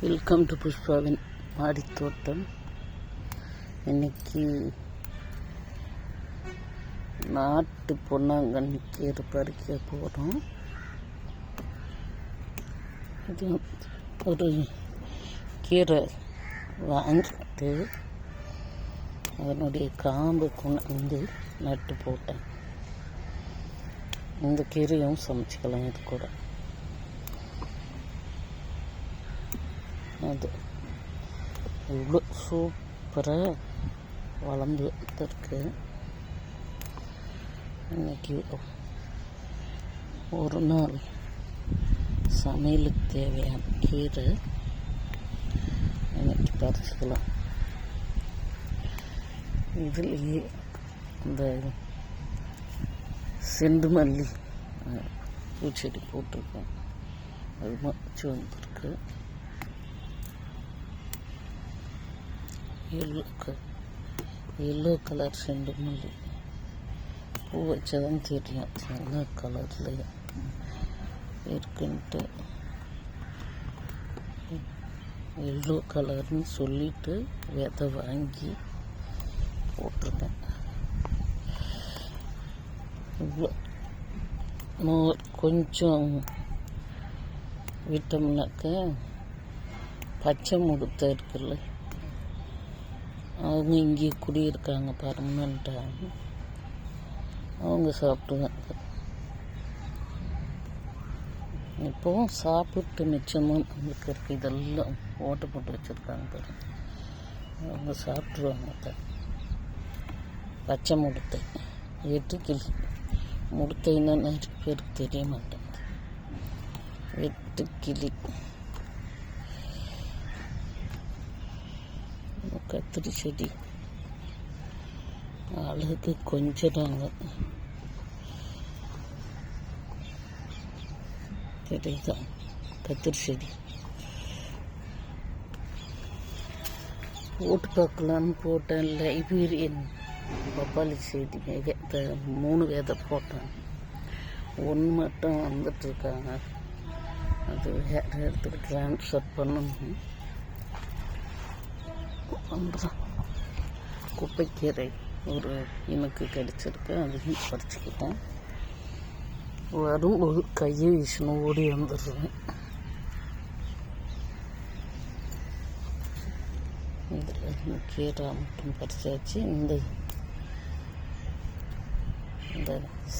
Welcome to புஷ்பாவின் மாடித்தோட்டம் இன்னைக்கு நாட்டு பொன்னாங்கண்ணி கீரை பறிக்க போகிறோம் இது ஒரு கீரை வாங்கிட்டு அதனுடைய காம்பு கொண்டு நட்டு போட்டேன். இந்த கீரையும் சமைச்சிக்கலாம் இது கூட. அது. இவ்வளோ சூப்பராக வளர்ந்து இருக்கு இன்னைக்கு ஒரு நாள் சமையலுக்கு தேவையான கீரை இன்னைக்கு பறிச்சுக்கலாம். இதுலேயே இந்த செண்டு மல்லி பூச்செடி போட்டிருக்கோம். அது மச்சு வந்திருக்கு. எல்லோ க எல்லோ கலர் செண்டு மல்லி பூ வச்சதான் தெரியும். எல்லா கலர்லையும் இருக்குன்ட்டு. எல்லோ கலர்னு சொல்லிட்டு விதை வாங்கி போட்டிருக்கேன். இவ்வளோ. இன்னும் கொஞ்சம் விட்டோம்னாக்க பச்சை முடுத்த இருக்குல்ல. அவங்க இங்கே குடியிருக்காங்க பர்மனண்ட்டாக அவங்க சாப்பிடுவாங்க இப்போவும் சாப்பிட்டு மிச்சமும் நம்மளுக்கு இருக்கு இதெல்லாம் ஓட்டு போட்டு வச்சுருக்காங்க பாருங்க அவங்க சாப்பிட்ருவாங்க பச்சை முடுத்தை. வெட்டுக்கிளி. முடுத்தைன்னா நிறைய பேருக்கு தெரிய மாட்டேங்குது. வெட்டுக்கிளி. கத்திரி செடி அழுது கொஞ்சிடாங்க தெரியுதா கத்திரி செடி போட்டு பார்க்கலான்னு போட்டேன் லைப்ரரியன் பப்பாளி செடி விதை மூணு விதை போட்டேன் ஒன்று மட்டும் வந்துட்டுருக்காங்க அது வேறு இடத்துக்கு ட்ரான்ஸ்ஃபர் பண்ணணும் பண்ணுறோம் குப்பைக்கீரை ஒரு எனக்கு கிடச்சிருக்கு அதையும் பறிச்சுக்கிட்டேன். வரும்போது கையை வீசணும் ஓடி வந்துடுவேன் இதில் இந்த கீரை மட்டும் பறிச்சாச்சு இந்த இந்த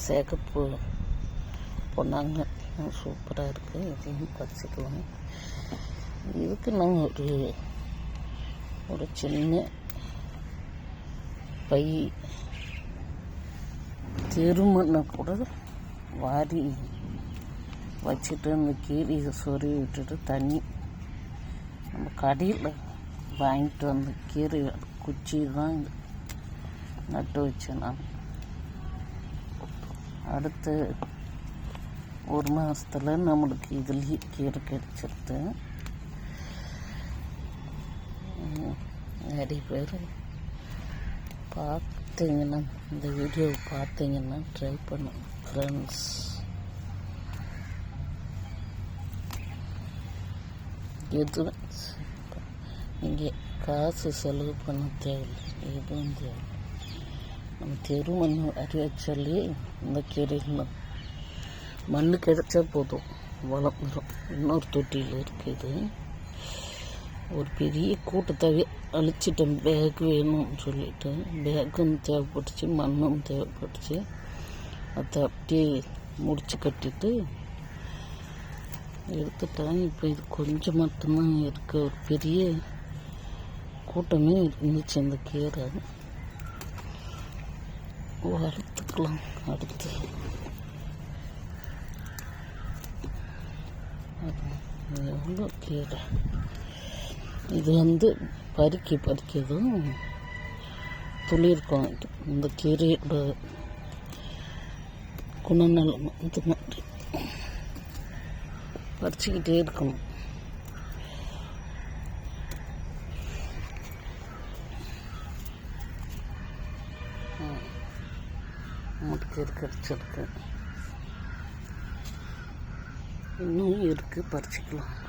சிகப்பு பொன்னாங்க சூப்பராக இருக்குது இதையும் பறிச்சுக்கலாம். இதுக்கு நான் ஒரு ஒரு சின்ன பை தெருமண்ணை கூட வாரி வச்சுட்டு அந்த கீரையை சொறி விட்டுட்டு தண்ணி நம்ம கடையில் வாங்கிட்டு வந்த கீரை குச்சி தான் நட்டு வச்சேன் நான். அடுத்து ஒரு மாதத்துல நம்மளுக்கு இதுலேயே கீரை கிடச்சிருது. நிறைய பேர் பார்த்தீங்கன்னா இந்த வீடியோ பார்த்தீங்கன்னா ட்ரை பண்ணும் ஃப்ரெண்ட்ஸ் எதுவும் நீங்கள் காசு செலவு பண்ண தேவையில்லை எதுவும் தேவை நம்ம தெரு மண் அறி வச்சாலே இந்த கீரையில் மண் கிடைச்சா போதும் வளர்ந்துடும் இன்னொரு தொட்டியில் இருக்குது. ஒரு பெரிய கூட்டத்தை அழிச்சிட்டேன். பேக் வேணும்னு சொல்லிட்டு. பேக்கும் தேவைப்பட்டுச்சு மண்ணும் தேவைப்பட்டுச்சு. அதை அப்படியே முடிச்சு கட்டிட்டு எடுத்துட்டேன். இப்போ இது கொஞ்சம் மட்டும்தான் இருக்க. ஒரு பெரிய கூட்டமே இருந்துச்சு அந்த கீரை. வளர்த்துக்கலாம் அடுத்து. அது எவ்வளோ கீரை? இது வந்து பறிக்க பறிக்கதும் துளிர்க்கும் இந்த கீரையோட குணநலம் இது மாதிரி பறிச்சுக்கிட்டே இருக்கணும். முட்டுக்கு கிடச்சிருக்கு இன்னும் இருக்குது பறிச்சுக்கலாம்.